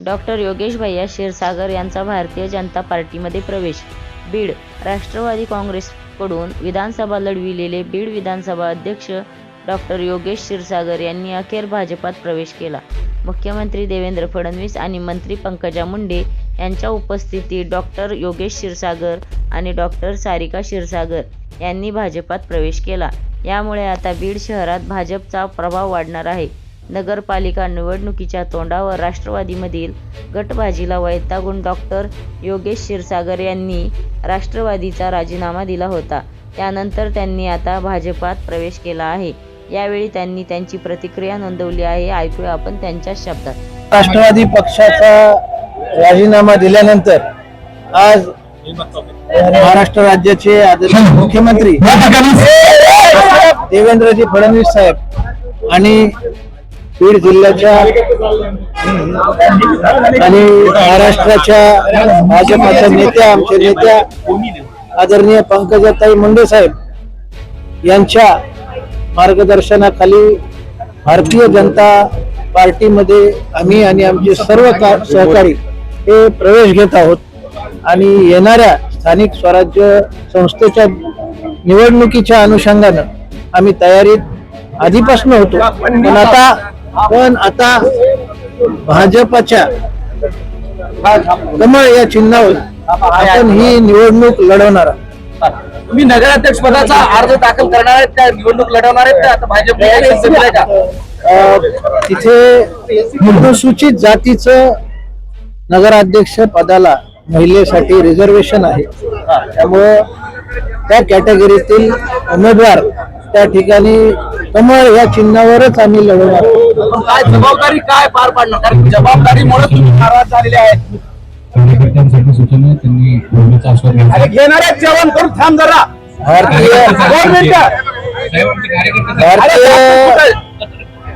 Doctor Yogesh भैया क्षीरसागर यांचा भारतीय जनता पार्टीमध्ये प्रवेश. बीड राष्ट्रवादी काँग्रेसकडून विधानसभा लढविलेले बीड विधानसभा अध्यक्ष डॉक्टर योगेश क्षीरसागर यांनी अखेर भाजपात प्रवेश केला. मुख्यमंत्री देवेंद्र फडणवीस आणि मंत्री पंकजा मुंडे यांच्या उपस्थितीत डॉक्टर योगेश क्षीरसागर आणि डॉक्टर सारिका क्षीरसागर यांनी भाजपात प्रवेश केला. यामुळे आता बीड शहरात भाजपचा प्रभाव वाढणार आहे. नगरपालिका निवडणुकीच्या तोंडावर राष्ट्रवादीमधील गटबाजीला वैतागून डॉक्टर योगेश क्षीरसागर यांनी राष्ट्रवादीचा राजीनामा दिला होता. त्यानंतर त्यांनी आता भाजपात प्रवेश केला आहे. यावेळी त्यांनी त्यांची प्रतिक्रिया नोंदवली आहे. ऐकूया आपण त्यांच्याच शब्दात. राष्ट्रवादी पक्षाचा राजीनामा दिल्यानंतर आज महाराष्ट्र राज्याचे आदरणीय मुख्यमंत्री देवेंद्रजी फडणवीस साहेब आणि बीड जिल्ह्याच्या आणि महाराष्ट्राच्या भाजपाच्या नेत्या आमच्या नेत्या आदरणीय पंकजाताई मुंडे साहेब यांच्या मार्गदर्शनाखाली भारतीय जनता पार्टीमध्ये आम्ही आणि आमचे सर्व का- सहकारी हे प्रवेश घेत आहोत. आणि येणाऱ्या स्थानिक स्वराज्य संस्थेच्या निवडणुकीच्या अनुषंगानं आम्ही तयारीत आधीपासून होतो. पण आता पण आता भाजपच्या कमळ या चिन्हावर आपण ही निवडणूक लढवणार आहोत. तुम्ही नगराध्यक्ष पदाचा अर्ज दाखल करणार आहेत का? निवडणूक लढवणार आहेत का? आता भाजप तिथे अनुसूचित जातीचं नगराध्यक्ष पदाला महिलेसाठी रिझर्वेशन आहे. त्यामुळं त्या कॅटेगरीतील उमेदवार त्या ठिकाणी कमळ या चिन्हावरच आम्ही लढवणार काय जबाबदारी काय पार पाडणार कारण जबाबदारीमुळे तुम्ही नाराज झालेले आहेत. कार्यकर्त्यांसाठी सूचना त्यांनी बोलण्याचा अरे आहेत जेवण करून थांब जरा. भारतीय दोन मिनिटं. साहेब, आमचे कार्यकर्ते अरे भारतीय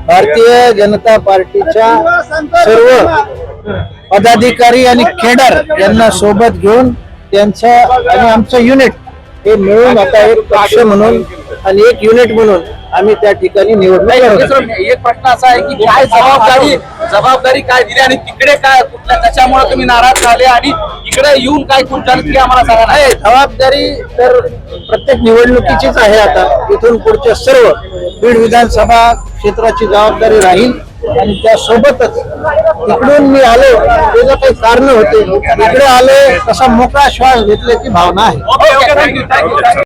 भारतीय जनता पार्टीच्या सर्व पदाधिकारी आणि खेडर यांना सोबत घेऊन त्यांचं आणि आमचं युनिट हे मिळून आता एक पक्ष म्हणून आणि एक युनिट म्हणून आम्ही त्या ठिकाणी निवडणूक. दुसरं एक प्रश्न असा आहे की काय जबाबदारी जबाबदारी काय दिली आणि तिकडे काय कुठल्या त्याच्यामुळे तुम्ही नाराज झाले आणि इकडे येऊन काय खुर्च्या की आम्हाला सांगा नाही जबाबदारी तर प्रत्येक निवडणुकीचीच आहे आता. इथून पुढच्या सर्व बीड विधानसभा क्षेत्राची जबाबदारी राहील आणि त्यासोबतच इकडून मी आलो ते जर काही कारण होते इकडे आलो तसा मोकळा श्वास घेतल्याची भावना आहे.